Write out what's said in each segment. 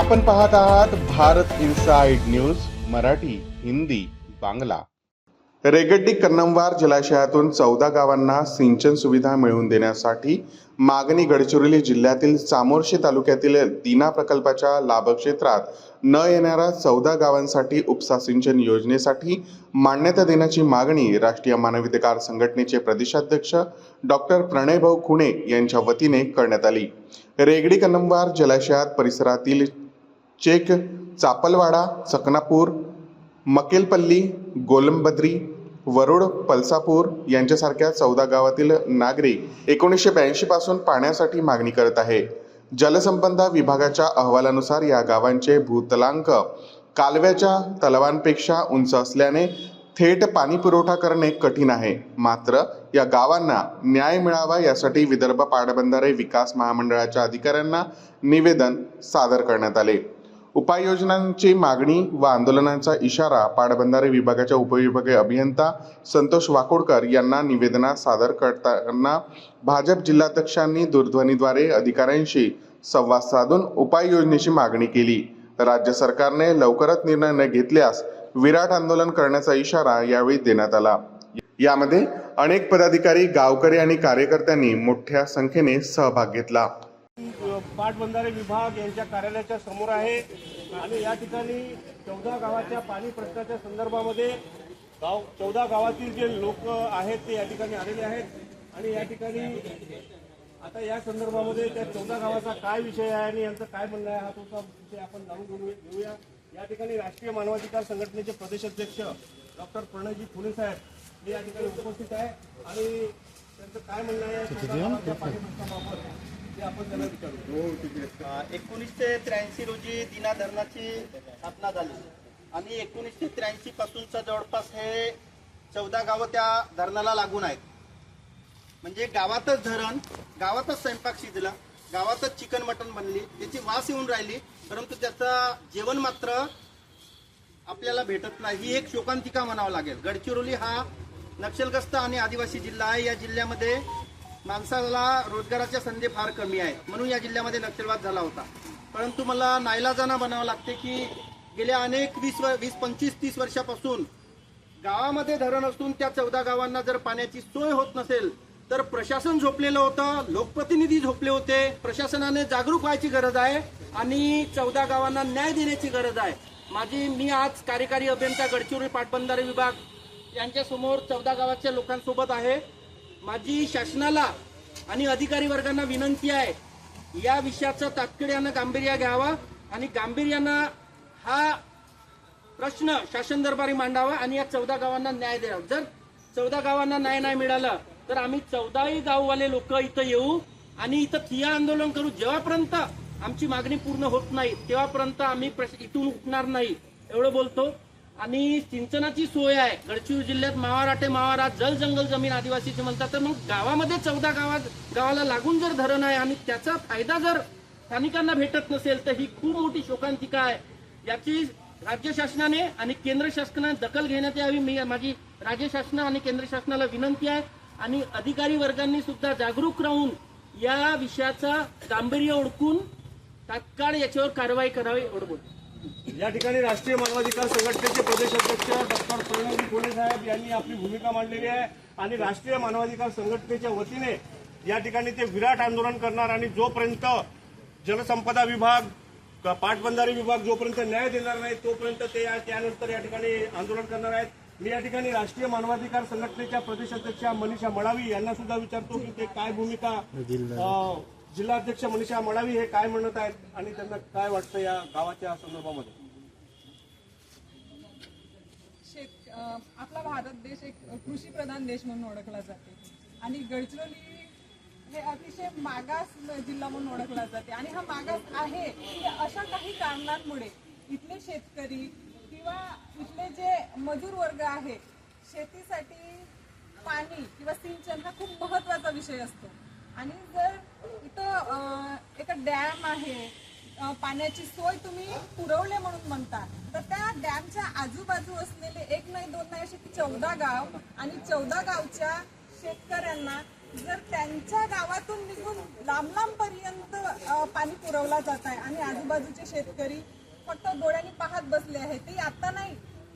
आपण पाहत आहात भारत इन्साइड न्यूज मराठी हिंदी बांगला. रेगड्डी कन्नमवार जलाशयातून चौदा गावांना सिंचन सुविधा मिळवून देण्यासाठी मागणी गडचिरोली जिल्ह्यातील चामोर्शी तालुक्यातील दिना प्रकल्पाच्या लाभक्षेत्रात न येणाऱ्या चौदा गावांसाठी उपसा सिंचन योजनेसाठी मान्यता देण्याची मागणी राष्ट्रीय मानवाधिकार संघटनेचे प्रदेशाध्यक्ष डॉक्टर प्रणयभाऊ खुणे यांच्या वतीने करण्यात आली. रेगडी कन्नमवार जलाशयात परिसरातील चेक चापलवाडा सकनापूर मकेलपल्ली गोलंबद्री वरुड पलसापूर यांच्यासारख्या चौदा गावातील नागरिक एकोणीसशे ब्याऐंशी पासून पाण्यासाठी मागणी करत आहे. जलसंपदा विभागाच्या अहवालानुसार या गावांचे भूतलांक कालव्याच्या तलावांपेक्षा उंच असल्याने थेट पाणी पुरवठा करणे कठीण आहे. मात्र या गावांना न्याय मिळावा यासाठी विदर्भ पाटबंधारे विकास महामंडळाच्या अधिकाऱ्यांना निवेदन सादर करण्यात आले. उपाययोजनांची मागणी व आंदोलनांचा इशारा पाटबंधारे विभागाच्या उपविभागीय अभियंता संतोष वाकोडकर यांना निवेदनात सादर करताना भाजप जिल्हाध्यक्षांनी दूरध्वनीद्वारे अधिकाऱ्यांशी संवाद साधून उपाययोजनेची मागणी केली. राज्य सरकारने लवकरच निर्णय न घेतल्यास विराट आंदोलन करण्याचा इशारा यावेळी देण्यात आला. यामध्ये अनेक पदाधिकारी गावकरी आणि कार्यकर्त्यांनी मोठ्या संख्येने सहभाग घेतला. पाटबंधारे विभाग यांच्या कार्यालयाच्या समोर आहे. आणि या ठिकाणी चौदा गावाच्या पाणी प्रश्नाच्या संदर्भामध्ये गाव चौदा गावातील जे लोक आहेत ते या ठिकाणी आलेले आहेत. आणि या ठिकाणी आता या संदर्भामध्ये त्या चौदा गावाचा काय विषय आहे आणि यांचं काय म्हणणं आहे हा तुमचा विषय आपण जाणून घेऊ घेऊया. या ठिकाणी राष्ट्रीय मानवाधिकार संघटनेचे प्रदेशाध्यक्ष डॉक्टर प्रणयजी फुले साहेब हे या ठिकाणी उपस्थित आहे. आणि त्यांचं काय म्हणणं आहे या चौदा गावाच्या पाणी प्रश्नाबाबत? आपण त्यांना विचारू. एकोणीसशे त्र्याऐंशी रोजी दिना धरणाची स्थापना झाली. आणि एकोणीसशे त्र्याऐंशी पासूनचा जवळपास हे चौदा गावं त्या धरणाला लागून आहेत. म्हणजे गावातच धरण गावातच स्वयंपाक शिजला गावातच चिकन मटन बनली त्याची वास येऊन राहिली परंतु त्याचा जेवण मात्र आपल्याला भेटत नाही. ही एक शोकांतिका म्हणावं लागेल. गडचिरोली हा नक्षलग्रस्त आणि आदिवासी जिल्हा आहे. या जिल्ह्यामध्ये माणसाला रोजगाराच्या संधी फार कमी आहेत. म्हणून या जिल्ह्यामध्ये नक्षलवाद झाला होता. परंतु मला नाईलाजाना बनावं लागते की गेल्या अनेक वीस वीस पंचवीस तीस वर्षापासून गावामध्ये धरण असून त्या चौदा गावांना जर पाण्याची सोय होत नसेल तर प्रशासन झोपलेलं होतं लोकप्रतिनिधी झोपले होते प्रशासनाने जागरूक व्हायची गरज आहे आणि चौदा गावांना न्याय देण्याची गरज आहे. माझी मी आज कार्यकारी अभियंता गडचिरोली पाटबंधारे विभाग यांच्यासमोर चौदा गावाच्या लोकांसोबत आहे. माझी शासनाला आणि अधिकारी वर्गांना विनंती आहे या विषयाचं तातडीनं गांभीर्य घ्यावा आणि गांभीर्यानं हा प्रश्न शासन दरबारी मांडावा आणि या चौदा गावांना न्याय द्यावा. जर चौदा गावांना न्याय नाही मिळाला तर आम्ही चौदाही गाववाले लोक इथं येऊ आणि इथं ठिय्या आंदोलन करू. जेव्हापर्यंत आमची मागणी पूर्ण होत नाही तेव्हापर्यंत आम्ही प्रश- इथून उठणार नाही एवढं बोलतो. आणि सिंचनाची सोय आहे. गडचिरोली जिल्ह्यात मावाराटे मावारा जल जंगल जमीन आदिवासीचे म्हणतात तर मग गावामध्ये चौदा गावात गावाला लागून जर धरण आहे आणि त्याचा फायदा जर स्थानिकांना भेटत नसेल तर ही खूप मोठी शोकांतिका आहे. याची राज्य शासनाने आणि केंद्र शासनाने दखल घेण्यात यावी. मी माझी राज्य शासन आणि केंद्र शासनाला विनंती आहे. आणि अधिकारी वर्गांनी सुद्धा जागरूक राहून या विषयाचा गांभीर्य ओळखून तात्काळ याच्यावर कारवाई करावी एवढं बोलतो. या ठिकाणी राष्ट्रीय मानवाधिकार संघटनेचे प्रदेशाध्यक्ष डॉक्टर प्रणवजी फुले साहेब यांनी आपली भूमिका मांडलेली आहे आणि राष्ट्रीय मानवाधिकार संघटनेच्या वतीने या ठिकाणी ते विराट आंदोलन करणार आणि जोपर्यंत जलसंपदा विभाग क- पाटबंधारे विभाग जोपर्यंत न्याय देणार नाही तोपर्यंत ते त्यानंतर या ठिकाणी आंदोलन करणार आहेत. मी या ठिकाणी राष्ट्रीय मानवाधिकार संघटनेच्या प्रदेशाध्यक्षा मनीषा मडावी यांना सुद्धा विचारतो की ते काय भूमिका जिल्हाध्यक्ष मनीषा मडावी हे काय म्हणत आहेत आणि त्यांना काय वाटतं या गावाच्या संदर्भामध्ये? आपला भारत देश एक कृषी प्रधान देश म्हणून ओळखला जाते. आणि गडचिरोली हे अतिशय मागास जिल्हा म्हणून ओळखला जाते. आणि हा मागास आहे अशा काही कारणांमुळे इथले शेतकरी किंवा इथले जे मजूर वर्ग आहे शेतीसाठी पाणी किंवा सिंचन हा खूप महत्त्वाचा विषय असतो. आणि जर इथं एक डॅम आहे पाण्याची सोय तुम्ही पुरवले म्हणून म्हणता. तर त्या डॅमच्या आजूबाजू असलेले एक नाही दोन नाही असे चौदा गाव आणि चौदा गावच्या शेतकऱ्यांना जर त्यांच्या गावातून निघून लांब लांब पर्यंत पाणी पुरवला जात आहे आणि आजूबाजूचे शेतकरी फक्त डोळ्यांनी पाहत बसले आहेत ते आता नाही.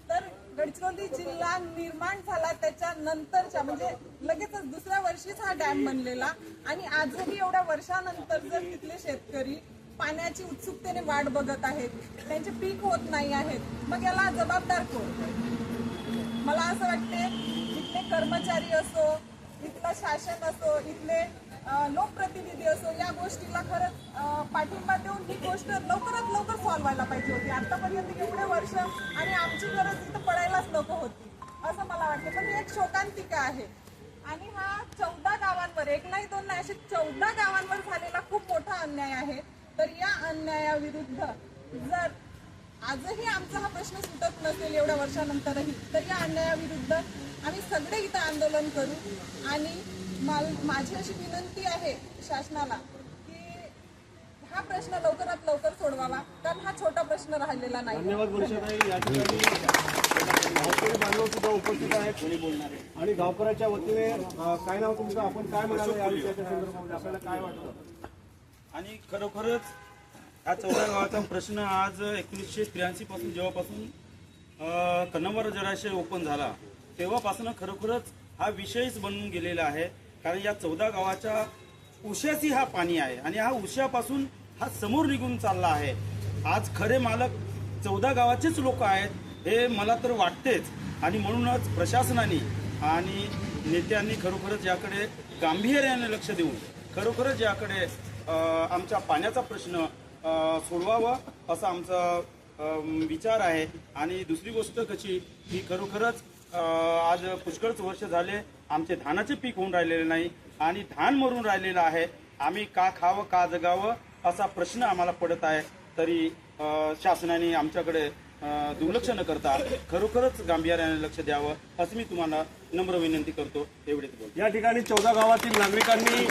तर गडचिरोली जिल्हा निर्माण झाला त्याच्या नंतरच्या म्हणजे लगेचच दुसऱ्या वर्षीच हा डॅम बनलेला आणि आजही एवढ्या वर्षानंतर जर तिथले शेतकरी पाण्याची उत्सुकतेने वाट बघत आहेत. त्यांचे पीक होत नाही आहेत. मग याला जबाबदार कोण? मला असं वाटते इथले कर्मचारी असो इथलं शासन असो इथले लोकप्रतिनिधी असो या गोष्टीला खरंच पाठिंबा देऊन ही गोष्ट लवकरात लवकर सॉल्व्ह व्हायला पाहिजे होती. आतापर्यंत एवढे वर्ष आणि आमची गरज इथं पडायलाच नको होती असं मला वाटते. पण ही एक शोकांतिका आहे. आणि हा चौदा गावांवर एक नाही दोन नाही असे चौदा गावांवर झालेला खूप मोठा अन्याय आहे. तर या अन्यायाविरुद्ध जर आजही आमचा हा प्रश्न सुटत नसेल एवढ्या वर्षानंतरही तर या अन्यायाविरुद्ध आम्ही सगळे इथं आंदोलन करू. आणि माल माझी अशी विनंती आहे शासनाला की हा प्रश्न लवकरात लवकर सोडवावा कारण हा छोटा प्रश्न राहिलेला नाही. बांधव सुद्धा उपस्थित आहेत. आणि गावकऱ्याच्या वतीने काय नाव तुमचं? आपण काय म्हणाल? या विषयाच्या संदर्भामध्ये आपल्याला काय वाटतं? आणि खरोखरच हा चौदा गावाचा प्रश्न आज एकोणीसशे त्र्याऐंशी पासून जेव्हापासून कन्नवर जराशय जलाशय ओपन झाला तेव्हापासून खरोखरच हा विषयच बनून गेलेला आहे. कारण या चौदा गावाच्या उश्याची हा पाणी आहे आणि हा उश्यापासून हा समोर निघून चालला आहे. आज खरे मालक चौदा गावाचेच लोक आहेत हे मला तर वाटतेच. आणि म्हणूनच प्रशासनाने आणि नेत्यांनी खरोखरच याकडे गांभीर्याने लक्ष देऊन खरोखरच याकडे आमच्या पाण्याचा प्रश्न सोडवावा असा आमचा विचार आहे. आणि दुसरी गोष्ट कशी की खरोखरच आज पुष्कळच वर्ष झाले आमचे धानाचे पीक होऊन राहिलेले नाही आणि धान मरून राहिलेलं आहे. आम्ही का खावं का जगावं असा प्रश्न आम्हाला पडत आहे. तरी शासनाने आमच्याकडे दुर्लक्ष न करता खरोखरच गांभीर्याने लक्ष द्यावं असं मी तुम्हाला नम्र विनंती करतो. एवढेच बोल या ठिकाणी चौदा गावातील नागरिकांनी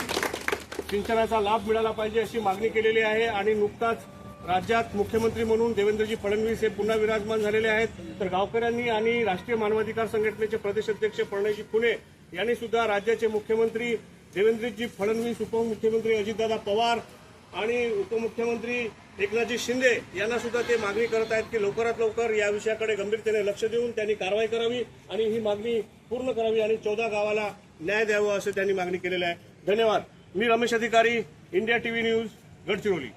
सिंचनाचा लाभ मिळाला पाहिजे अशी मागणी केलेली आहे आणि नुकताच राज्यात मुख्यमंत्री म्हणून देवेंद्रजी फडणवीस हे पुन्हा विराजमान झालेले आहेत. तर गावकऱ्यांनी आणि राष्ट्रीय मानवाधिकार संघटनेचे प्रदेश अध्यक्ष प्रणयजी फुले यांनी सुद्धा राज्याचे मुख्यमंत्री देवेंद्रजी फडणवीस उपमुख्यमंत्री अजितदादा पवार आणि उपमुख्यमंत्री एकनाथजी शिंदे यांना सुद्धा ते मागणी करत आहेत की लवकरात लवकर या विषयाकडे गंभीरतेने लक्ष देऊन त्यांनी कारवाई करावी आणि ही मागणी पूर्ण करावी आणि चौदा गावाला न्याय द्यावा असं त्यांनी मागणी केलेली आहे. धन्यवाद. मी रमेश अधिकारी इंडिया टीव्ही न्यूज गडचिरोली.